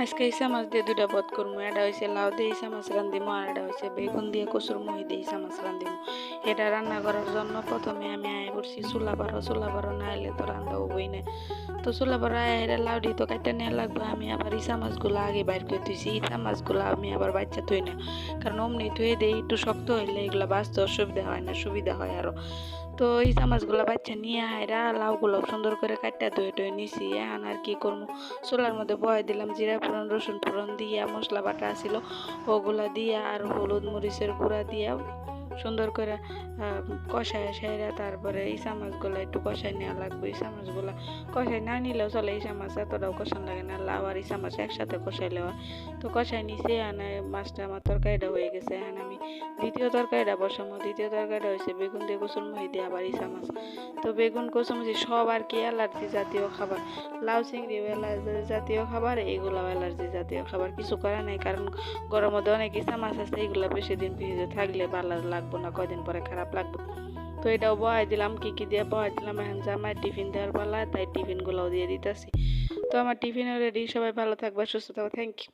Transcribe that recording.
আজকে ইসা মাছ দিয়ে দুইটা পদ করব এটা হয়েছে লাউ দিয়ে ইসা মাছ রান্ধিমো, আর এটা হয়েছে বেগুন দিয়ে কচুর মহি দিয়ে ইসা মাছ রান্ধিমো। এটা রান্না করার জন্য প্রথমে আমি আয় করছি চুলা পারো চুলা পারো না এলে তো রান্না হবই না। তো চুলা এটা লাউ দিয়ে তো কাটতে নেওয়া লাগবে, আমি আবার ইসা মাছগুলো আগে বাইর করে তুইছি ইসা মাছগুলো আমি আবার বাচ্চা থই না কারণ অমনি থুয়ে দেই একটু শক্ত হইলে এগুলো বাঁচতে অসুবিধা হয় না, সুবিধা হয় আরও। তো এই মাছগুলো বাচ্চা নিয়ে হায়রা লাউগুলো সুন্দর করে কাটটা ধুয়ে টুয়ে নিছি, এখন আর কি করব চুলার মধ্যে বয় দিলাম জিরা ফোড়ন, রসুন ফোড়ন দিয়া, মশলা বাটা ছিল ওগুলা দিয়া আর হলুদ মরিচের গুঁড়া দিয়া সুন্দর করে কষায় সাইরা তারপরে ইসা মাছগুলো একটু কষায় নেওয়া লাগবে। ইসা মাছগুলো কষায় না নিলেও চলে ইসা মাছ এতটাও কষান লাগে না, লাউ আর ইসা মাছ একসাথে কষাইলে হয় তো কষায় নিচে আনে মাছটা আমার তরকারিটা হয়ে গেছে। এখন আমি দ্বিতীয় তরকারিটা বসাবো দ্বিতীয় তরকারিটা হয়েছে বেগুন দিয়ে কচুর মুহি দিয়ে আবার ইসা মাছ তো বেগুন কচুরমুচি সব আর কি অ্যালার্জি জাতীয় খাবার। লাউ চিংড়িও অ্যালার্জি জাতীয় খাবার এগুলাও অ্যালার্জি জাতীয় খাবার। কিছু করা নাই, কারণ গরমের অনেক ইসা মাছ আছে এগুলো বেশি দিন ফ্রিজে থাকলে ভালো লাগবে না, কয়দিন পরে খারাপ লাগবে। তো এটাও বহাই দিলাম, কি কি দিয়ে বহাই দিলাম, এখন জামাই টিফিন দেওয়ার পালা, তাই টিফিনগুলোও দিয়ে দিতেছি। তো আমার টিফিনও রেডি সবাই ভালো থাকবে, সুস্থ থাকবে থ্যাংক ইউ